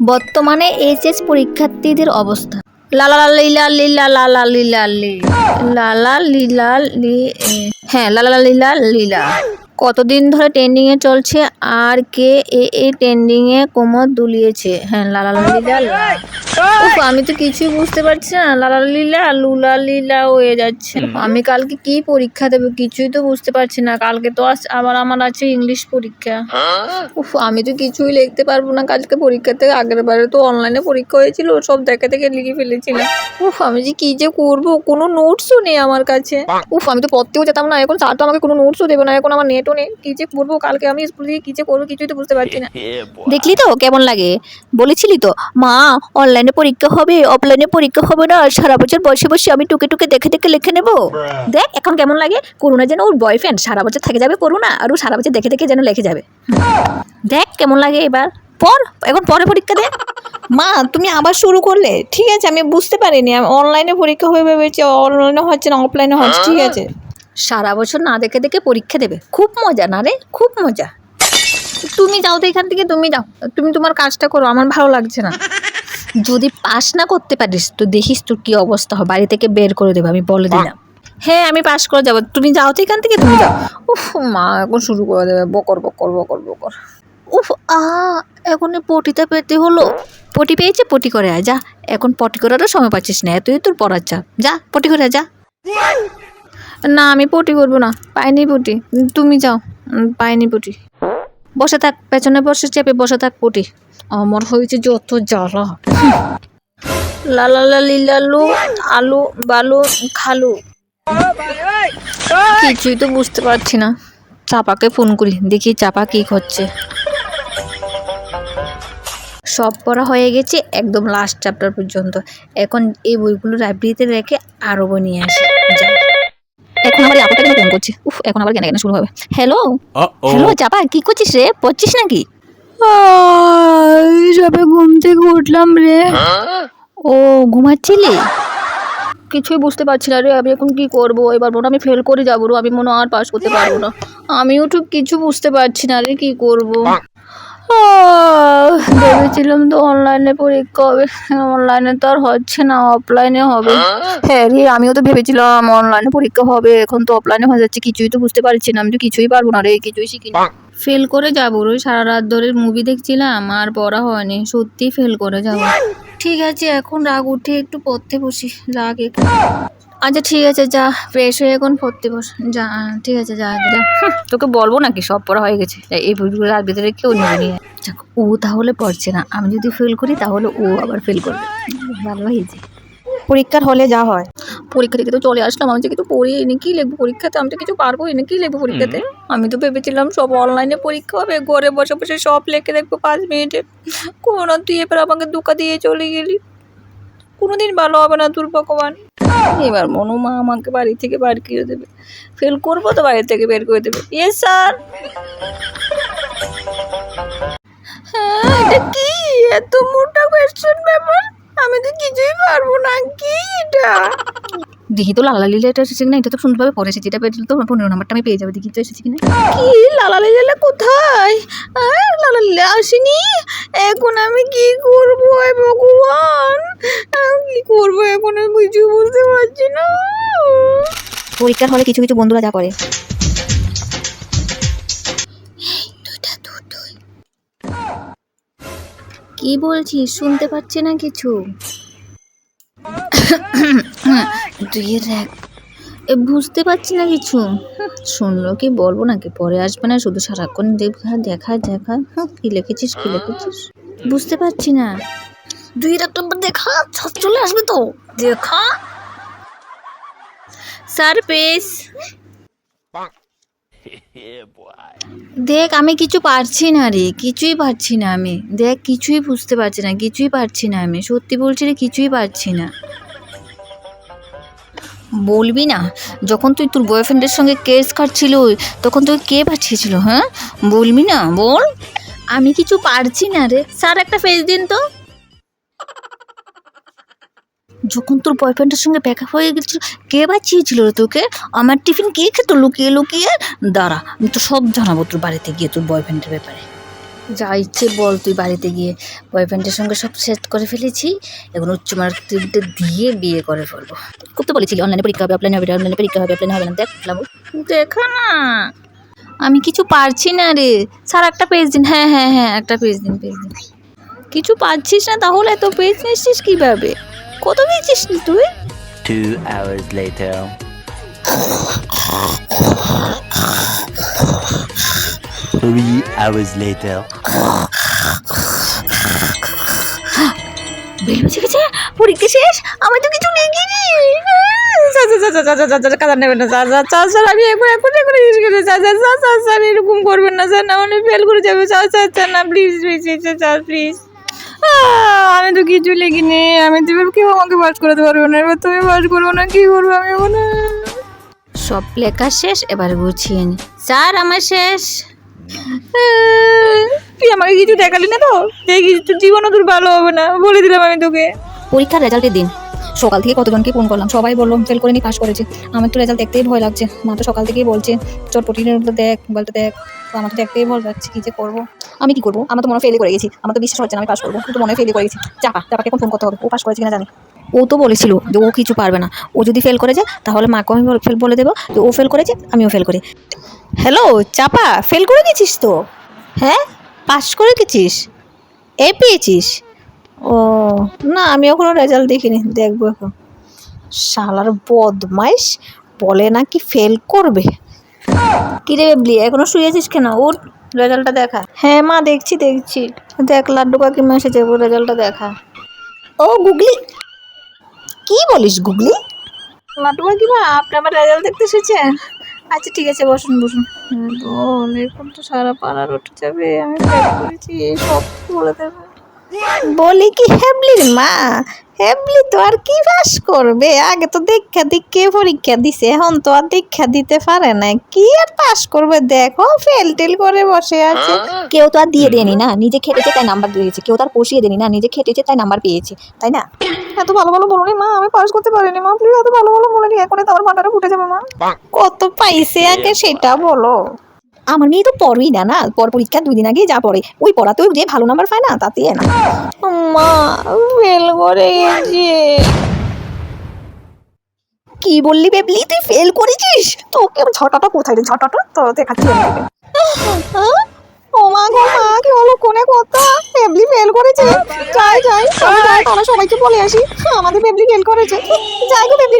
বর্তমানে এইচএস পরীক্ষার্থীদের অবস্থা। লালা লিলা লিলা লালা লিলা লি লালা লিলা লি হ্যাঁ লালা লিলা লীলা কতদিন ধরে ট্রেন্ডিং এ চলছে? আর কে এ এ ট্রেন্ডিং এ কোমর দুলিয়েছে? হ্যাঁ লালা লিলা। উফ, আমি তো কিছুই বুঝতে পারছি না। লালা লীলা লুলা লীলা হয়ে যাচ্ছে। আমি কালকে কি পরীক্ষা দেবো? কিছুই তো বুঝতে পারছি না। কালকে তো আস- আবার আমার আছে ইংলিশ পরীক্ষা। উফ আমি তো কিছুই লিখতে পারব না। কালকে পরীক্ষা থেকে আগের বারে তো অনলাইনে পরীক্ষা হয়েছিল। সব দেখে দেখে লিখে ফেলেছিলাম। উফ আমি যে কি যে করব? কোনো নোটসও নেই আমার কাছে। উফ আমি তো পড়তেও যেতাম না। এখন স্যার তো আমাকে কোনো নোটসও দেবে না। এখন আমার নেটও নেই কি যে করব কালকে আমি স্কুল থেকে কি যে করব কিছুই তো বুঝতে পারছি না। দেখলি তো কেমন লাগে? বলেছিলি তো মা অনলাইনে পরীক্ষা হবে অফলাইনে পরীক্ষা হবে না সারা বছর বসে বসে আমি টুকে টুকে দেখে দেখে লিখে নেব। দেখ এখন কেমন লাগে? করুণা যেন ওর বয়ফ্রেন্ড সারা বছর থেকে যাবে করুণা আর ও সারা বছর দেখে দেখে যেন লিখে যাবে। দেখ কেমন লাগে এবার। পর এখন পরে পরীক্ষা দে। মা তুমি আবার শুরু করলে। ঠিক আছে আমি বুঝতে পারিনি আমি অনলাইনে পরীক্ষা হয়ে ভেবেছি অনলাইনে হচ্ছে না অফলাইনে হচ্ছে ঠিক আছে। সারা বছর না দেখে দেখে পরীক্ষা দেবে। খুব মজা না রে, খুব মজা। তুমি যাও তো এখান থেকে, তুমি যাও। তুমি তোমার কাজটা করো, আমার ভালো লাগছে না। যদি পাস না করতে পারিস, তো দেখিস তোর কি অবস্থা হয়। বাড়ি থেকে বের করে দেবে, আমি বলে দিলাম। হ্যাঁ আমি পাস করে যাব। তুমি যাও তো এখান থেকে, তুমি যাও। উফ, মা, এখন শুরু করে দেবে। বকর বকর বকর বকর। উফ, আ, এখন পটিটা পেতে হলো। পটি পেয়েছে, পটি করে আয়, যা। এখন পটি করারও সময় পাচ্ছিস না, এতই তোর পড়ার চাপ। যা, পটি করে যা। না, আমি পটি করব না। পাইনি পটি। তুমি যাও। পাইনি পটি। বসে থাক, পেছনে বসে চেপে বসে থাক পটি। আমার হয়েছে যত জ্বালা। লালা লালি লালু আলু, বালু, খালু। কিছুই তো বুঝতে পারছি না। চাপাকে ফোন করি, দেখি চাপা কি করছে। সব পড়া হয়ে গেছে, একদম লাস্ট চ্যাপ্টার পর্যন্ত। এখন এই বইগুলো লাইব্রেরিতে রেখে আরও বই নিয়ে আসি। এখন আবার আপুটা কেন ফোন করছি। উফ এখন আবার কেন কেন শুরু হবে। হ্যালো হ্যালো চাপা কি করছিস রে? পড়ছিস নাকি? সবে ঘুম থেকে উঠলাম রে। ও ঘুমাচ্ছিলি? কিছুই বুঝতে পারছি না রে আমি এখন কি করব? এবার মনে আমি ফেল করে যাব রে আমি মনে হয় আর পাস করতে পারব না। আমিও ঠিক কিছু বুঝতে পারছি না রে কি করব? ভেবেছিলাম তো অনলাইনে পরীক্ষা হবে। অনলাইনে তো আর হচ্ছে না অফলাইনে হবে। হ্যাঁ রে আমিও তো ভেবেছিলাম অনলাইনে পরীক্ষা হবে এখন তো অফলাইনে হয়ে যাচ্ছে কিছুই তো বুঝতে পারছি না আমি তো কিছুই পারব না রে কিছুই শিখিনি। ফেল করে যাব রে সারা রাত ধরে মুভি দেখছিলাম আর পড়া হয়নি সত্যি ফেল করে যাব। ঠিক আছে এখন রাগ উঠে একটু পড়তে বসি রাগ একটু। আচ্ছা ঠিক আছে যা ফ্রেশ হয়ে এখন পড়তে বস। যা ঠিক আছে যা যা। তোকে বলব নাকি? সব পড়া হয়ে গেছে। এই বইগুলো রাত ভিতরে কেউ নেবে নিয়ে যাক, ও তাহলে পড়ছে না। আমি যদি ফেল করি তাহলে ও আবার ফেল করবে। ভালো হয়েছে। পরীক্ষার হলে যা হয়। পরীক্ষা থেকে তো চলে আসলাম। আমি তো কিছু পড়ি এনে কি লিখব? পরীক্ষাতে আমি তো কিছু পারব এনে কি লিখব পরীক্ষাতে? আমি তো ভেবেছিলাম সব অনলাইনে পরীক্ষা হবে। ঘরে বসে বসে সব লেখে দেখব পাঁচ মিনিটে। কোনো তুই এবার আমাকে দুকা দিয়ে চলে গেলি। কোনোদিন ভালো হবে না তোর ভগবান এবার মনু মা আমাকে বাড়ি থেকে বার করে দেবে। ফেল করব তো বাড়ি থেকে বের করে দেবে। এ স্যার এটা কি? এত মোটা কোয়েশ্চেন ব্যাপার আমি তো কিছুই পারব না। কি এটা? দেখি তো লালা লিলা এটা এসেছে কিনা, এটা তো সুন্দরভাবে পরে এসেছে এটা পেলে তো পনেরো নাম্বারটা আমি পেয়ে যাব, দেখি তো এসেছে কিনা। কি? লালা লিলা কোথায়? লালা লিলা আসেনি? এখন আমি কি করব ভগবান? কি করব এখন আমি কিছু বুঝতে পারছি না। পরীক্ষার হলে কিছু কিছু বন্ধুরা যা করে। কি বলছিস? শুনতে পাচ্ছি না কিছু। তুই দেখ এ বুঝতে পারছি না কিছু। শুনলো কি বলব নাকি? পরে আসবে না শুধু সারাক্ষণ দেখা দেখা দেখা। হুঁ, কি লিখেছিস কি লিখেছিস? বুঝতে পারছি না। দুই একটা দেখা চলে আসবে তো। দেখা। স্যার পেস দেখ আমি কিছু পারছি না রে কিছুই পারছি না আমি। দেখ কিছুই বুঝতে পারছি না কিছুই পারছি না আমি। সত্যি বলছি রে কিছুই পারছি না। বলবি না? যখন তুই তোর বয়ফ্রেন্ডের সঙ্গে কেস কাটছিল, তখন তুই কে পাঠিয়েছিল হ্যাঁ? বলবি না? বল। আমি কিছু পারছি না রে। স্যার, একটা ফেস দিন তো। যখন তোর বয়ফ্রেন্ডের সঙ্গে ব্যাক হয়ে গেছিল, কে বাঁচিয়েছিল রে তোকে? আমার টিফিন কে খেত লুকিয়ে লুকিয়ে? দাঁড়া, আমি তো সব জানাব তোর বাড়িতে গিয়ে তোর বয়ফ্রেন্ডের ব্যাপারে। যা ইচ্ছে বল তুই বাড়িতে গিয়ে বয়ফ্রেন্ডের সঙ্গে সব সেট করে ফেলেছি এখন উচ্চ মার্কদের দিয়ে বিয়ে করে ফেলব। খুব তো বলেছিলি অনলাইনে পরীক্ষা হবে অফলাইনে হবে অনলাইনে পরীক্ষা হবে অফলাইনে হবে না দেখ দেখা না আমি কিছু পারছি না রে। স্যার একটা পেজ দিন। হ্যাঁ হ্যাঁ হ্যাঁ একটা পেজ দিন পেজ দিন। কিছু পাচ্ছিস না? তাহলে এত পেজ নিচ্ছিস কীভাবে? কত পেয়েছিস তুই? Two hours later. Three hours later. হয়ে গেছে পরীক্ষা শেষ আমি তো কিছু লিখিনি কাদা নেবেন না স্যার স্যার স্যার স্যার আমি sir sir sir sir sir এরকম করবেন না স্যার না মানে ফেল করে যাবে স্যার স্যার স্যার না please please sir sir please আমি তো কিছু লিখিনি আমি তো কেউ আমাকে পাস করাতে পারবে না এবার তুমি পাস করব না কি করব আমি এখন সব লেখা শেষ এবার গুছিয়ে নি স্যার আমার শেষ তুই আমাকে কিছু দেখালি না তো? দেখি, তোর জীবনও তোর ভালো হবে না। বলে দিলাম আমি তোকে। পরীক্ষার রেজাল্টের দিন। সকাল থেকে কতজনকে ফোন করলাম? সবাই বলল, ফেল করে নি পাস করেছি। আমার তো রেজাল্ট দেখতেই ভয় লাগছে। মা তো সকাল থেকেই বলছে, চটপটির দেখ মোবাইলটা দেখ। তো আমার তো দেখতেই ভয় লাগছে, কী যে করব? আমি কি করব? আমার তো মনে ফেলে করে গেছি। আমার তো বিশ্বাস হচ্ছে না আমি পাস করব। কিন্তু মনে ফেলে করে গেছি। চাপা, চাপাকে এখন ফোন করতে হবে। ও পাস করেছে কিনা জানি। ও তো বলেছিল যে ও কিছু পারবে না। ও যদি ফেল করে যায়, তাহলে মাকে আমি ফেল বলে দেবো যে ও ফেল করেছে, আমিও ফেল করি। হ্যালো চাপা ফেল করে গেছিস তো? হ্যাঁ? পাস করে গেছিস? এ পেয়েছিস? ও, না, আমি এখনও রেজাল্ট দেখিনি। দেখব এখন। শালার বদমাইশ, বলে নাকি ফেল করবে। কিরে বেবলি, এখনও শুয়েছিস কেন? ওর রেজাল্টটা দেখা। হ্যাঁ মা, দেখছি দেখছি। দেখ, লাড্ডু কাকিমা এসেছে ওর রেজাল্টটা দেখা। ও, গুগলি! কি বলিস, গুগলি? লাড্ডু কাকিমা আপনি আমার রেজাল্ট দেখতে এসেছেন আচ্ছা ঠিক আছে বসুন বসুন। বল এখন তো সারা পাড়ার উঠে যাবে আমি করেছি সব বলে দেবে। বলি কি হেবলির মা? হেবলি তো আর কি পাস করবে? আগে তো দীক্ষা দীক্ষে পরীক্ষা দিছে এখন তো আর দীক্ষা দিতে পারে না। কি আর পাস করবে? দেখো ফেল টেল করে বসে আছে। কেউ তো আর দিয়ে দেয়নি না নিজে খেটেছে তাই নাম্বার দিয়েছে। কেউ তো আর পুষিয়ে দেয়নি না নিজে খেটেছে তাই নাম্বার পেয়েছে তাই না? এত ভালো ভালো বলো মা আমি পাস করতে পারিনি মা প্লিজ এত ভালো ভালো বলে নি এখন তো আমার মাথাটা ফুটে যাবে মা। কত পাইছে আগে সেটা বলো। আমার মেয়ে তো পড়বেই না না? পর পরীক্ষা দুই দিন আগে যা পড়ে। ওই পড়াতেও যে ভালো নাম্বার পায় না তাতে না। মা ফেল করে গেছি। কি বললি বেবলি? তুই ফেল করেছিস? তোকে ঝটাটা কোথায় রে? ঝটাটা তো দেখাচ্ছি মা গো, মা, কি হলো, কোনে কথা ফেবলি ফেল করেছে। যাই যাই, আমি সবাইকে বলে আসি। আমাদের ফেবলি ফেল করেছে। যাই গো বেবলি